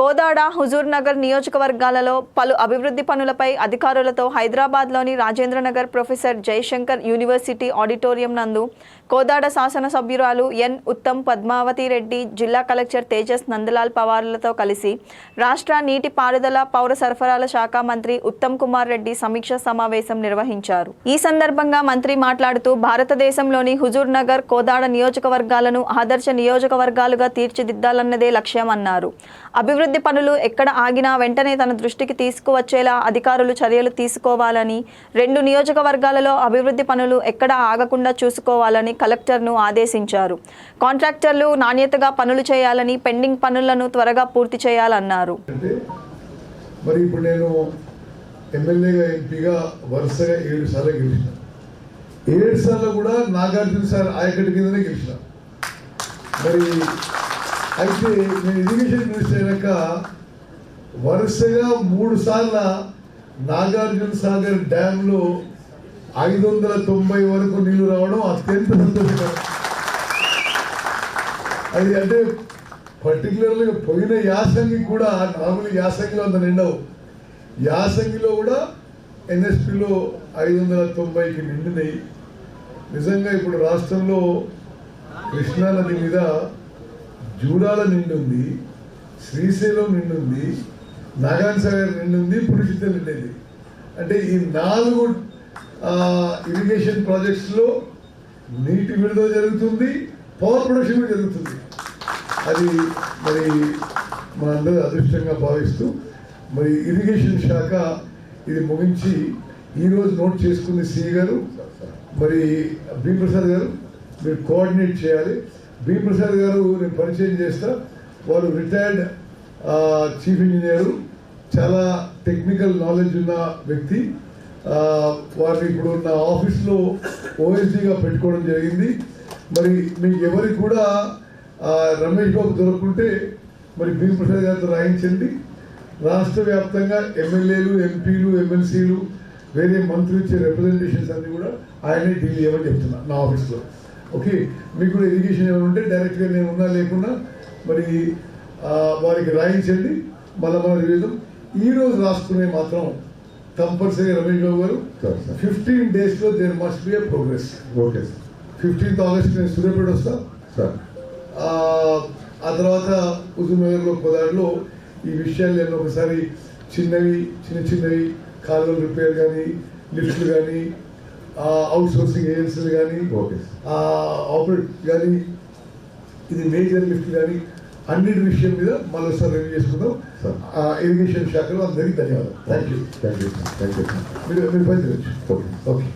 కోదాడ హుజూర్ నగర్ నియోజకవర్గాలలో పలు అభివృద్ధి పనులపై అధికారులతో హైదరాబాద్లోని Rajendranagar professor Jayashankar university auditorium నందు కోదాడ శాసనసభ్యురాలు ఎన్ ఉత్తమ్ పద్మావతి రెడ్డి జిల్లా కలెక్టర్ తేజస్ నందలాల్ పవార్లతో కలిసి రాష్ట్ర నీటి పారుదల పౌర సరఫరాల శాఖ మంత్రి ఉత్తమ్ కుమార్ రెడ్డి సమీక్ష సమావేశం నిర్వహించారు. ఈ సందర్భంగా మంత్రి మాట్లాడుతూ భారతదేశంలోని హుజూర్ నగర్ కోదాడ నియోజకవర్గాలను ఆదర్శ నియోజకవర్గాలుగా తీర్చిదిద్దాలన్నదే లక్ష్యమన్నారు అభివృద్ధి పనులు ఎక్కడ ఆగినా వెంటనే తన దృష్టికి తీసుకువచ్చేలా అధికారులు చర్యలు తీసుకోవాలని రెండు నియోజకవర్గాలలో అభివృద్ధి పనులు ఎక్కడ ఆగకుండా చూసుకోవాలని కలెక్టర్ను ఆదేశించారు. కాంట్రాక్టర్లు నాణ్యతగా పనులు చేయాలని పెండింగ్ పనులను త్వరగా పూర్తి చేయాలన్నారు. మరి ఇప్పుడు నేను ఎమ్మెల్యేగా ఎంపీగా వరుసగా ఏడు సార్లు గెలిచిన. ఏడు సార్లు కూడా నాగార్జున సార్ ఆయకట్టు కిందనే గెలిచిన. మరి అయితే నేను ఇరిగేషన్ మినిస్టర్ అయినాక వరుసగా మూడు సార్ల నాగార్జున సాగర్ డ్యాంలో ఐదు వందల తొంభై వరకు నీళ్ళు రావడం అత్యంత సంతోషకరం. అది అంటే పర్టికులర్గా పోయిన యాసంగి కూడా నార్మల్ యాసంగిలో అంత నిండవు. యాసంగిలో కూడా ఎన్ఎస్పిలో ఐదు వందల తొంభైకి నిండినాయి. నిజంగా ఇప్పుడు రాష్ట్రంలో కృష్ణా నది మీద జూరాల నిండుంది శ్రీశైలం నిండుంది నాగాన్ సాగర్ నిండుంది పురుషిత నిండింది. అంటే ఈ నాలుగు ఇరిగేషన్ ప్రాజెక్ట్స్లో నీటి విడుదల జరుగుతుంది పవర్ ప్రొడక్షన్ కూడా జరుగుతుంది. అది మరి మనందరూ అదృష్టంగా భావిస్తూ మరి ఇరిగేషన్ శాఖ ఇది ముగించి ఈరోజు నోట్ చేసుకుంది సి గారు. మరి భీమప్రసాద్ గారు మీరు కోఆర్డినేట్ చేయాలి. భీమప్రసాద్ గారు నేను పరిచయం చేస్తా. వారు రిటైర్డ్ చీఫ్ ఇంజనీర్ చాలా టెక్నికల్ నాలెడ్జ్ ఉన్న వ్యక్తి. వారిని ఇప్పుడు నా ఆఫీస్లో ఓఎస్డీగా పెట్టుకోవడం జరిగింది. మరి మీకు ఎవరికి కూడా రమేష్ బాబు దొరకుంటే మరి భీమప్రసాద్ గారితో రాయించండి. రాష్ట్ర వ్యాప్తంగా ఎమ్మెల్యేలు ఎంపీలు ఎమ్మెల్సీలు వేరే మంత్రులు ఇచ్చే రిప్రజెంటేషన్స్ అన్నీ కూడా ఆయనే డీల్ చేయమని చెప్తున్నా నా ఆఫీస్లో. ఓకే? మీకు కూడా ఎడ్యుకేషన్ ఏమైనా ఉంటే డైరెక్ట్గా నేను ఉన్నా లేకుండా మరి వారికి రాయించండి. మళ్ళీ మన ఈరోజు ఈ రాసుకునే మాత్రం కంపల్సరీ రమేష్ బాబు గారు. ఫిఫ్టీన్ డేస్లో there must be progress. Okay sir fifteenth August నేను సూర్యాపేట వస్తా. సార్ ఆ ఆ తర్వాత హుజూర్నగర్లో కోదాడులో ఈ విషయాలు నేను ఒకసారి చిన్నవి చిన్న చిన్నవి కాలువల రిపేర్ కానీ లిఫ్ట్లు కానీ అవుట్ సోర్సింగ్ ఏజెన్సీలు కానీ ఓకే ఆపరేట్ కానీ ఇది మేజర్ లిఫ్ట్ కానీ అన్నిటి విషయం మీద మరోసారి రివ్యూ చేసుకుందాం. ఇరిగేషన్ శాఖలో అందరికీ ధన్యవాదాలు. Thank you thank you sir thank you sir మీరు మీరు పని చేయొచ్చు ఓకే. ఓకే.